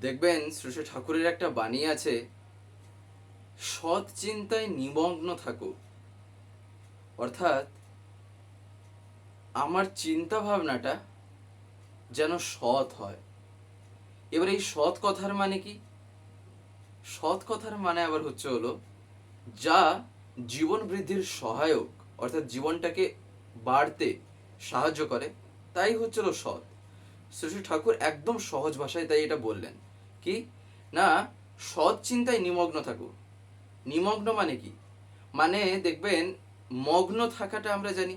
দেখবেন শ্রী ঠাকুরের একটা বাণী আছে, সৎ চিন্তায় নিমগ্ন থাকো। অর্থাৎ, আমার চিন্তা ভাবনাটা যেন সৎ হয়। এবার এই সৎ কথার মানে কি? সৎ কথার মানে আবার হচ্ছে হলো, যা জীবন বৃদ্ধির সহায়ক, অর্থাৎ জীবনটাকে বাড়তে সাহায্য করে, তাই হচ্ছিল সৎ। শ্রী ঠাকুর একদম সহজ ভাষায় তাই এটা বললেন। কি? না, সৎ চিন্তায় নিমগ্ন থাকো। নিমগ্ন মানে কি? মানে দেখবেন, মগ্ন থাকাটা আমরা জানি।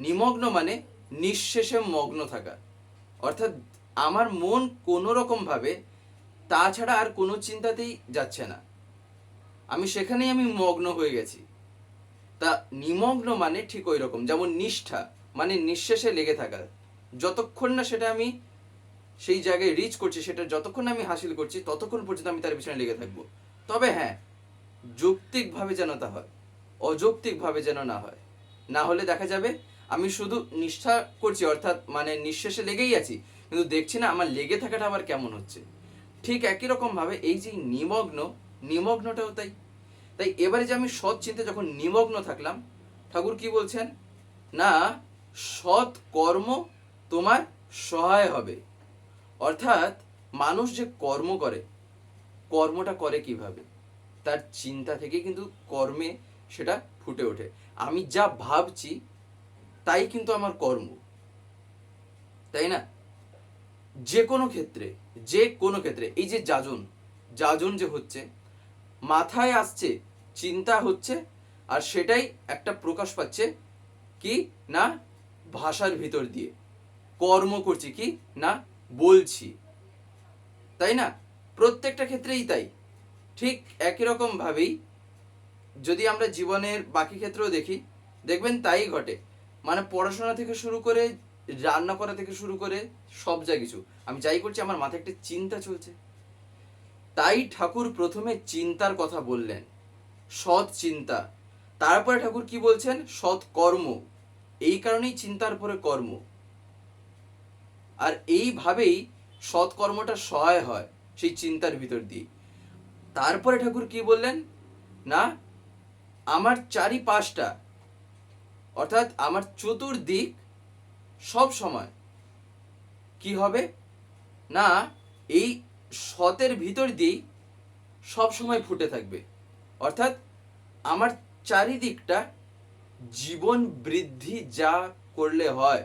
নিমগ্ন মানে নিঃশেষে মগ্ন থাকা। অর্থাৎ আমার মন কোনো রকমভাবে তাছাড়া আর কোনো চিন্তাতেই যাচ্ছে না। আমি সেখানেই আমি মগ্ন হয়ে গেছি। তা নিমগ্ন মানে ঠিক ওই রকম, যেমন নিষ্ঠা মানে নিঃশেষে লেগে থাকা। যতক্ষণ না সেটা আমি সেই জায়গায় রিচ করছি, সেটা যতক্ষণ আমি হাসিল করছি, ততক্ষণ পর্যন্ত আমি তার পিছনে লেগে থাকব। তবে হ্যাঁ যৌক্তিকভাবে যেন তা হয়, অযৌক্তিকভাবে যেন না হয়, না হলে দেখা যাবে আমি শুধু নিষ্ঠা করছি, অর্থাৎ মানে নিঃশেষে লেগেই আছি, কিন্তু দেখছি না আমার লেগে থাকাটা আবার কেমন হচ্ছে। ঠিক একই রকম ভাবে এই যে নিমগ্ন, নিমগ্নটাও তাই। তাই এবারে যে আমি সৎ চিন্তা যখন নিমগ্ন থাকলাম, ঠাকুর কি বলছেন? না, সৎ কর্ম তোমার সহায় হবে। অর্থাৎ মানুষ যে কর্ম করে, কর্মটা করে কীভাবে? তার চিন্তা থেকে কিন্তু কর্মে সেটা ফুটে ওঠে। আমি যা ভাবছি, তাই কিন্তু আমার কর্ম। তাই না? যে কোনো ক্ষেত্রে, যে কোনো ক্ষেত্রে, এই যে যাজন যাজন যে হচ্ছে, মাথায় আসছে, চিন্তা হচ্ছে, আর সেটাই একটা প্রকাশ পাচ্ছে কি না ভাষার ভিতর দিয়ে। কর্ম করছি কি না বলছি। তাই না? প্রত্যেকটা ক্ষেত্রেই তাই। ঠিক একই রকম ভাবেই যদি আমরা জীবনের বাকি ক্ষেত্রেও দেখি, দেখবেন তাই ঘটে। মানে পড়াশোনা থেকে শুরু করে, রান্না করা থেকে শুরু করে, সব যা কিছু। আমি যাই করছি, আমার মাথায় একটা চিন্তা চলছে। তাই ঠাকুর প্রথমে চিন্তার কথা বললেন। সৎ চিন্তা। তারপরে ঠাকুর কি বলছেন? সৎ কর্ম এই কারণেই চিন্তার পরে কর্ম। আর এইভাবেই সৎকর্মটা সহায় হয় সেই চিন্তার ভিতর দিয়ে। তারপরে ঠাকুর কি বললেন? না, আমার চারিপাশটা, অর্থাৎ আমার চতুর্দিক সব সময় কি হবে? না, এই সতের ভিতর দিয়েই সব সময় ফুটে থাকবে। অর্থাৎ আমার চারিদিকটা জীবন বৃদ্ধি যা করলে হয়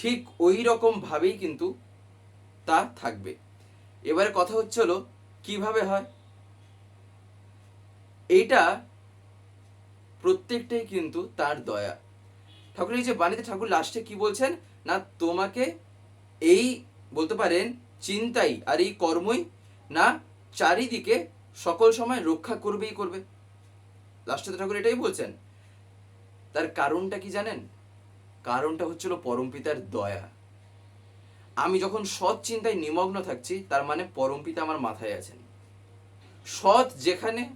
ঠিক ওই রকম ভাবেই কিন্তু তা থাকবে। এবারে কথা হচ্ছে হলো, কীভাবে হয়? এইটা প্রত্যেকটাই কিন্তু তার দয়া। ঠাকুর, এই যে বাণীতে ঠাকুর লাস্টে কি বলছেন? না তোমাকে এই বলতে পারেন চিন্তাই আর এই কর্মই না চারিদিকে সকল সময় রক্ষা করবেই করবে। লাস্টে ঠাকুর এটাই বলছেন। তার কারণটা কি জানেন? কারণটা হচ্ছিল পরমপিতার দয়া। আমি যখন সৎ চিন্তায় নিমগ্ন থাকছি, তার মানে পরমপিতা আমার মাথায় আছেন। সৎ যেখানে,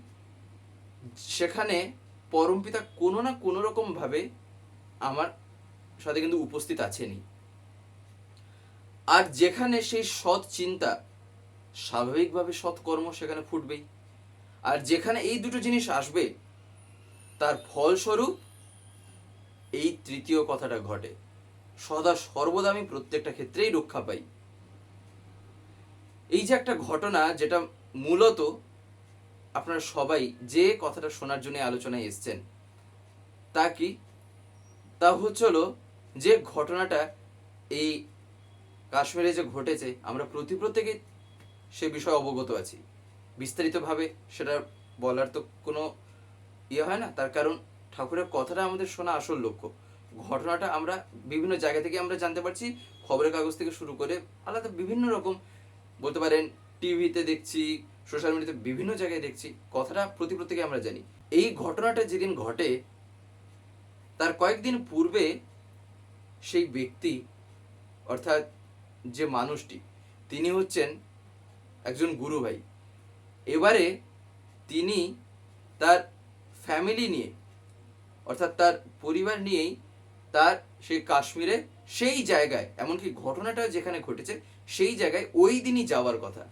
সেখানে পরমপিতা কোনো না কোনো রকম ভাবে আমার সাথে কিন্তু উপস্থিত আছেনই। আর যেখানে সেই সৎ চিন্তা, স্বাভাবিকভাবে সৎকর্ম সেখানে ফুটবেই। আর যেখানে এই দুটো জিনিস আসবে, তার ফলস্বরূপ এই তৃতীয় কথাটা ঘটে। সদা সর্বদা আমি প্রত্যেকটা ক্ষেত্রেই রক্ষা পাই। এই যে একটা ঘটনা যেটা মূলত আপনারা সবাই যে কথাটা শোনার জন্য আলোচনায় এসছেন, তা কি? তা হচ্ছিল যে ঘটনাটা এই কাশ্মীরে যে ঘটেছে, আমরা প্রতি প্রত্যেকে সে বিষয়ে অবগত আছি। বিস্তারিতভাবে সেটা বলার তো কোনো ইয়ে হয় না, তার কারণ ঠাকুরের কথাটা আমাদের শোনা আসল লক্ষ্য। ঘটনাটা আমরা বিভিন্ন জায়গা থেকে আমরা জানতে পারছি। খবরের কাগজ থেকে শুরু করে আলাদা বিভিন্ন রকম বলতে পারেন, টিভিতে দেখছি, সোশ্যাল মিডিয়াতে বিভিন্ন জায়গায় দেখছি, কথাটা প্রতি প্রত্যেকে আমরা জানি। এই ঘটনাটা যেদিন ঘটে, তার কয়েকদিন পূর্বে সেই ব্যক্তি, অর্থাৎ যে মানুষটি, তিনি হচ্ছেন একজন গুরু ভাই এবারে তিনি তার ফ্যামিলি নিয়ে অর্থাৎ তার পরিবার নিয়েই তার সেই কাশ্মীরে সেই জায়গায়, এমনকি ঘটনাটা যেখানে ঘটেছে, সেই জায়গায় ওই দিনই যাওয়ার কথা।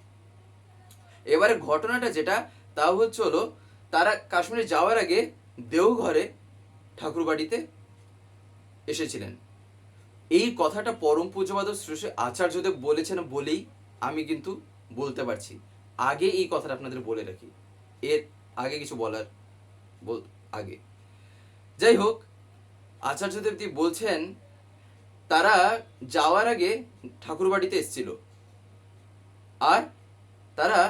এবারে ঘটনাটা যেটা তা হচ্ছে হলো, তারা কাশ্মীরে যাওয়ার আগে দেওঘরে ঠাকুরবাড়িতে এসেছিলেন। এই কথাটা পরম পূজ্যবাদ শ্রী শ্রী আচার্যদেব বলেছেন বলেই আমি কিন্তু বলতে পারছি। আগে এই কথাটা আপনাদের বলে রাখি। এর আগে কিছু বলার বল আগে। যাই হোক আচার্যদেবজি বলছেন, তারা যাওয়ার আগে ঠাকুরবাড়িতে এসেছিল। আর তারা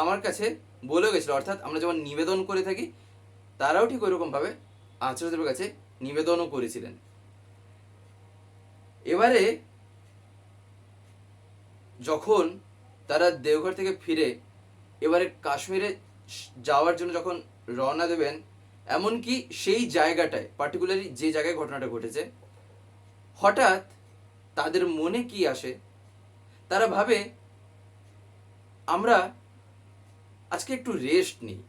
আমার কাছে বলে গেছিল, অর্থাৎ আমরা যেমন নিবেদন করে থাকি, তারাও ঠিক ওইরকমভাবে আচার্যদেবের কাছে নিবেদনও করেছিলেন। এবারে যখন তারা দেওঘর থেকে ফিরে, এবারে কাশ্মীরে যাওয়ার জন্য যখন রওনা দেবেন এমনকি সেই জায়গাটায় পার্টিকুলারলি যে জায়গায় ঘটনাটা ঘটেছে, হঠাৎ তাদের মনে কি আসে? তারা ভাবে, আমরা আজকে একটু রেস্ট নিই।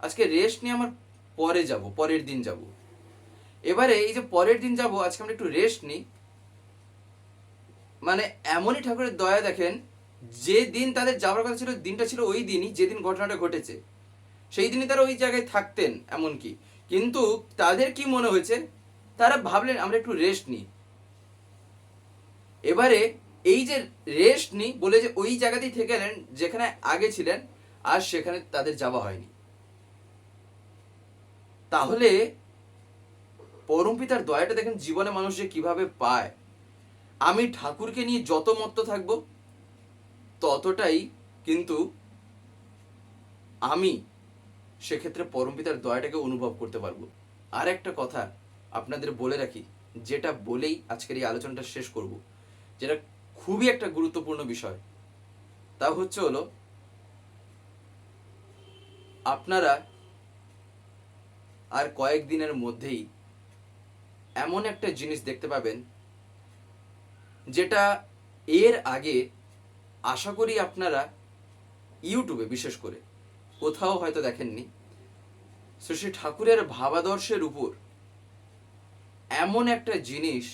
আজকে রেস্ট নিয়ে আমার পরে যাব, পরের দিন যাব। এবারে এই যে পরের দিন যাব, আজকে আমরা একটু রেস্ট নিই। মানে এমনই ঠাকুরের দয়া দেখেন যে দিন তাদের যাওয়ার কথা ছিল, দিনটা ছিল ওই দিনই, যেদিন ঘটনাটা ঘটেছে। সেই দিনই তারা ওই জায়গায় থাকতেন, এমনকি। কিন্তু তাদের কি মনে হয়েছে? তারা ভাবলেন, আমরা একটু রেস্ট নিই। এবারে এই যে রেস্ট নিই বলে যে ওই জায়গাতেই থেকে গেলেন যেখানে আগে ছিলেন, আর সেখানে তাদের যাওয়া হয়নি। তাহলে পরম পিতার দয়াটা দেখেন জীবনে মানুষ যে কীভাবে পায়। আমি ঠাকুরকে নিয়ে যত মত্ত থাকব, ততটাই কিন্তু আমি সেক্ষেত্রে পরমপিতার দয়াটাকে অনুভব করতে পারব। আর একটা কথা আপনাদের বলে রাখি, যেটা বলেই আজকের এই আলোচনাটা শেষ করব, যেটা খুবই একটা গুরুত্বপূর্ণ বিষয়, তা হচ্ছে হলো, আপনারা আর কয়েকদিনের মধ্যেই এমন একটা জিনিস দেখতে পাবেন, যেটা এর আগে আশা করি আপনারা ইউটিউবে বিশেষ করে কোথাও হয়তো দেখেননি। শ্রী ঠাকুরের ভাবাদর্শের উপর এমন একটা জিনিস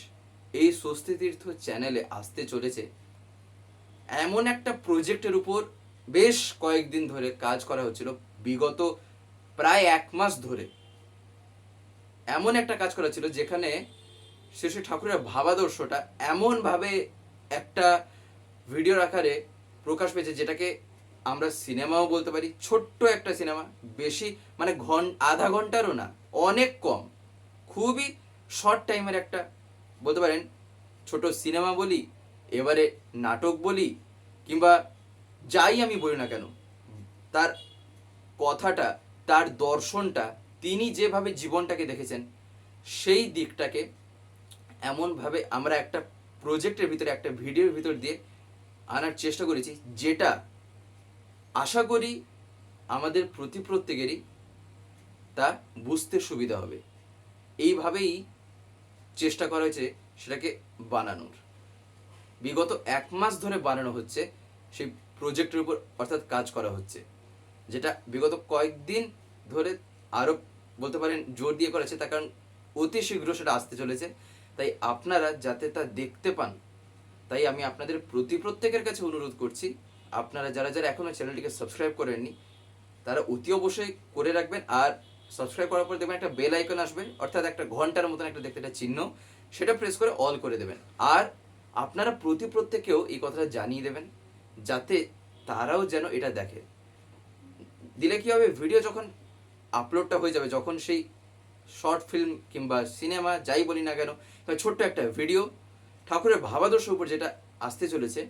এই স্বস্তি তীর্থ চ্যানেলে আসতে চলেছে। এমন একটা প্রজেক্টের উপর বেশ কয়েকদিন ধরে কাজ করা হচ্ছিল, বিগত প্রায় এক মাস ধরে। এমন একটা কাজ করা ছিল যেখানে শ্রী শ্রী ঠাকুরের ভাবাদর্শটা এমনভাবে একটা ভিডিওর আকারে প্রকাশ পেয়েছে যেটাকে আমরা সিনেমাও বলতে পারি, ছোট্ট একটা সিনেমা, বেশি মানে ঘন, আধা ঘন্টারও না, অনেক কম। খুবই শর্ট টাইমের একটা, বলতে পারেন, ছোট সিনেমা বলি, এবারে নাটক বলি, কিংবা যাই আমি বলি না কেন, তার কথাটা, তার দর্শনটা, তিনি যেভাবে জীবনটাকে দেখেছেন, সেই দিকটাকে এমনভাবে আমরা একটা প্রজেক্টের ভিতরে, একটা ভিডিওর ভিতর দিয়ে আনার চেষ্টা করেছি, যেটা আশা করি আমাদের প্রতি প্রত্যেকেরই তা বুঝতে সুবিধা হবে। এইভাবেই চেষ্টা করা হয়েছে সেটাকে বানানোর। বিগত এক মাস ধরে বানানো হচ্ছে, সেই প্রজেক্টের উপর অর্থাৎ কাজ করা হচ্ছে, যেটা বিগত কয়েকদিন ধরে আরও বলতে পারেন জোর দিয়ে করেছে তার কারণ অতি শীঘ্র সেটা আসতে চলেছে। তাই আপনারা যাতে তা দেখতে পান, তাই আমি আপনাদের প্রতি প্রত্যেকের কাছে অনুরোধ করছি আপনারা যারা যারা এখনও চ্যানেলটিকে সাবস্ক্রাইব করেননি, তারা অতি অবশ্যই করে রাখবেন আর সাবস্ক্রাইব করার পর দেখবেন একটা বেল আইকন আসবে, অর্থাৎ একটা ঘণ্টার মতন একটা দেখতে একটা চিহ্ন, সেটা প্রেস করে অল করে দেবেন। আর আপনারা প্রতি প্রত্যেকেও এই কথাটা জানিয়ে দেবেন, যাতে তারাও যেন এটা দেখে। দিলে কি হবে ভিডিও যখন আপলোডটা হয়ে যাবে, যখন সেই শর্ট ফিল্ম কিংবা সিনেমা যাই বলি না কেন ছোট্ট একটা ভিডিও ঠাকুরের ভাবাদর্শের উপর যেটা আসতে চলেছে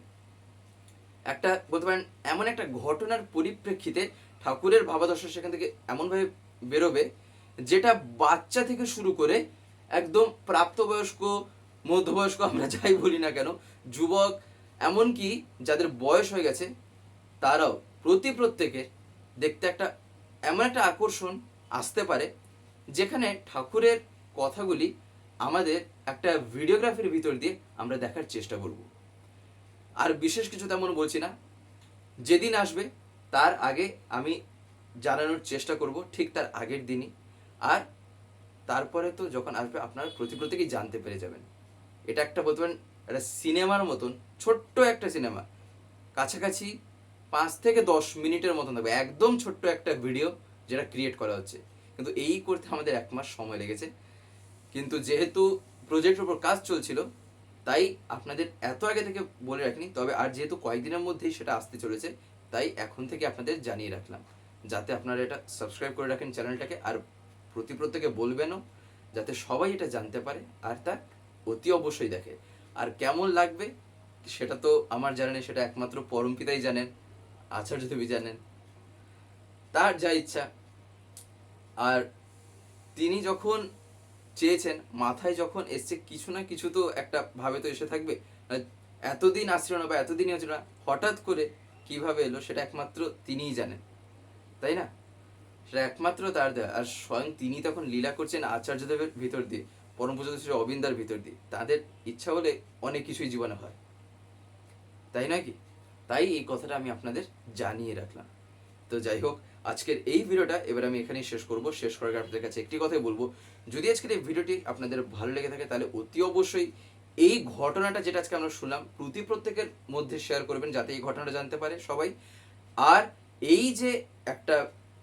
একটা বলতে পারেন, এমন একটা ঘটনার পরিপ্রেক্ষিতে ঠাকুরের ভাবাদর্শ সেখান থেকে এমনভাবে বেরোবে, যেটা বাচ্চা থেকে শুরু করে একদম প্রাপ্তবয়স্ক, মধ্যবয়স্ক, আমরা যাই বলি না কেন, যুবক, এমনকি যাদের বয়স হয়ে গেছে, তারাও প্রতি প্রত্যেকের দেখতে একটা, এমন একটা আকর্ষণ আসতে পারে, যেখানে ঠাকুরের কথাগুলি আমাদের একটা ভিডিওগ্রাফির ভিতর দিয়ে আমরা দেখার চেষ্টা করব। আর বিশেষ কিছু তেমন বলছি না। যেদিন আসবে, তার আগে আমি জানানোর চেষ্টা করব ঠিক তার আগের দিনই। আর তারপরে তো যখন আসবে, আপনারা প্রতি প্রত্যেকেই জানতে পেরে যাবেন। এটা একটা বলতে পারেন, একটা সিনেমার মতন, ছোট্ট একটা সিনেমা। কাছাকাছি পাঁচ থেকে দশ মিনিটের মতন থাকবে। একদম ছোট্ট একটা ভিডিও যেটা ক্রিয়েট করা হচ্ছে। কিন্তু এই করতে আমাদের এক মাস সময় লেগেছে। কিন্তু যেহেতু প্রজেক্টের উপর কাজ চলছিল তাই আপনাদের এত আগে থেকে বলে রাখিনি, তবে আর যেহেতু কয়েকদিনের মধ্যেই সেটা আসতে চলেছে, তাই এখন থেকে আপনাদের জানিয়ে রাখলাম। যাতে আপনারা এটা সাবস্ক্রাইব করে রাখেন চ্যানেলটাকে আর প্রতি প্রত্যেকে বলবেনও, যাতে সবাই এটা জানতে পারে, আর তা অতি অবশ্যই দেখে। আর কেমন লাগবে, সেটা তো আমার জানা নেই সেটা একমাত্র পরমপিতাই জানেন, আচার্য দেবী জানেন। তার যা ইচ্ছা। আর তিনি যখন চেয়েছেন, মাথায় যখন এসছে কিছু না কিছু তো একটা ভাবে তো এসে থাকবে। এতদিন আসছিল না বা এতদিনই হচ্ছিল না হঠাৎ করে কীভাবে এলো সেটা একমাত্র তিনিই জানেন। তাই না? সেটা একমাত্র তার দেওয়া আর স্বয়ং তিনি তখন লীলা করছেন আচার্যদেবের ভিতর দিয়ে, পরম পূজিত শ্রী অবিন্দার ভিতর দিয়ে। তাদের ইচ্ছা হলে অনেক কিছুই জীবনে হয়। তাই নয় কি? তাই এই কথাটা আমি আপনাদের জানিয়ে রাখলাম। তো যাই হোক আজকের এই ভিডিওটা এবার আমি এখানেই শেষ করব। শেষ করার আগে আপনাদের কাছে একটি কথাই বলব, যদি আজকের এই ভিডিওটি আপনাদের ভালো লেগে থাকে তাহলে অতি অবশ্যই এই ঘটনাটা যেটা আজকে আমরা শুনলাম, প্রতি প্রত্যেকের মধ্যে শেয়ার করবেন যাতে এই ঘটনাটা জানতে পারে সবাই। আর এই যে একটা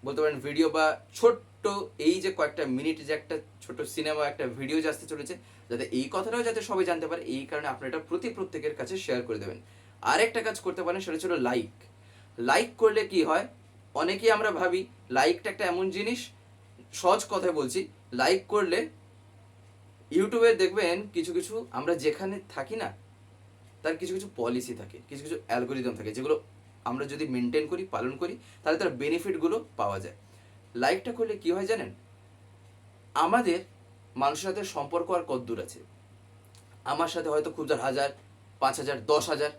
বলতে পারেন ভিডিও বা ছোট্ট এই যে কয়েকটা মিনিট যে একটা ছোট সিনেমা একটা ভিডিও যে আসতে চলেছে, যাতে এই কথাটাও যাতে সবাই জানতে পারে, এই কারণে আপনারা এটা প্রতি প্রত্যেকের কাছে শেয়ার করে দেবেন। আর একটা কাজ করতে পারেন, সেটা ছিল লাইক লাইক করলে কি হয়? অনেকেই আমরা ভাবি লাইকটা একটা এমন জিনিস, সহজ কথায় বলছি লাইক করলে ইউটিউবে দেখবেন কিছু কিছু আমরা যেখানে থাকি না, তার কিছু কিছু পলিসি থাকে, কিছু কিছু অ্যালগোরিদম থাকে, যেগুলো আমরা যদি মেনটেন করি, পালন করি, তাহলে তার বেনিফিটগুলো পাওয়া যায়। লাইকটা করলে কি হয় জানেন? আমাদের, মানুষের সাথে সম্পর্ক আর কদ্দূর আছে? আমার সাথে হয়তো খুব হাজার, পাঁচ হাজার, দশ হাজার,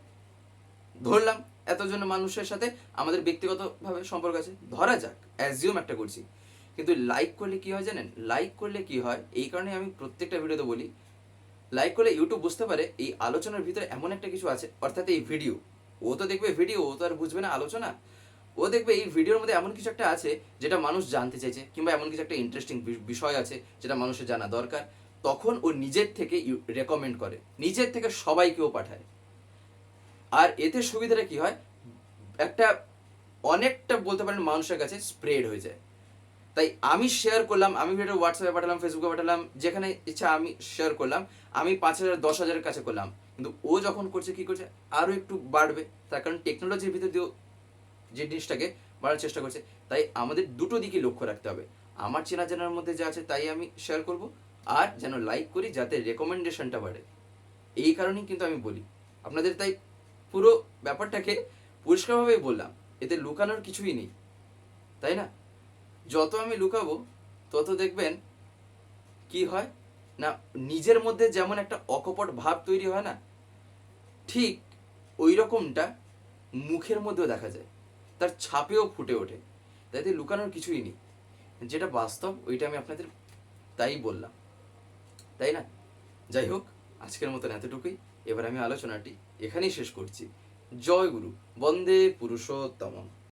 ধরলাম এতজন মানুষের সাথে আমাদের ব্যক্তিগতভাবে সম্পর্ক আছে। ধরা যাক অ্যাজিউম একটা করছি। কিন্তু লাইক করলে কি হয় জানেন? লাইক করলে কি হয়? এই কারণে আমি প্রত্যেকটা ভিডিওতে বলি লাইক করলে ইউটিউব বুঝতে পারে এই আলোচনার ভিতরে এমন একটা কিছু আছে, অর্থাৎ এই ভিডিও ও তো দেখবে ভিডিও ও তো আর বুঝবে না আলোচনা। ও দেখবে এই ভিডিওর মধ্যে এমন কিছু একটা আছে যেটা মানুষ জানতে চাইছে, কিংবা এমন কিছু একটা ইন্টারেস্টিং বিষয় আছে যেটা মানুষের জানা দরকার। তখন ও নিজের থেকে রেকমেন্ড করে। নিজের থেকে সবাইকেও পাঠায়। আর এতে সুবিধাটা কি হয়? একটা অনেকটা বলতে পারেন মানুষের কাছে স্প্রেড হয়ে যায়। তাই আমি শেয়ার করলাম, আমি ভিডিও হোয়াটসঅ্যাপে পাঠালাম ফেসবুকে পাঠালাম, যেখানে ইচ্ছা আমি শেয়ার করলাম, আমি পাঁচ হাজার, দশ হাজারের কাছে করলাম। কিন্তু ও যখন করছে, কি করছে? আরও একটু বাড়বে। তার কারণ টেকনোলজির ভিতর দিয়েও যে জিনিসটাকে বাড়ার চেষ্টা করছে, তাই আমাদের দুটো দিকে লক্ষ্য রাখতে হবে। আমার চেনা জানার মধ্যে যা আছে, তাই আমি শেয়ার করব। আর যেন লাইক করি, যাতে রেকমেন্ডেশনটা বাড়ে। এই কারণেই কিন্তু আমি বলি। আপনাদের তাই পুরো ব্যাপারটাকে পরিষ্কারভাবেই বললাম, এতে লুকানোর কিছুই নেই, তাই না? যত আমি লুকাবো, তত দেখবেন কি হয় না, নিজের মধ্যে যেমন একটা অকপট ভাব তৈরি হয় না, ঠিক ওই রকমটা মুখের মধ্যেও দেখা যায়, তার ছাপেও ফুটে ওঠে তাইতে লুকানোর কিছুই নেই, যেটা বাস্তব ওইটা আমি আপনাদের তাই বললাম, তাই না? যাই হোক, আজকের মতন এতটুকুই। এবার আমি আলোচনাটি এখানেই শেষ করছি। জয় গুরু বন্দে পুরুষোত্তম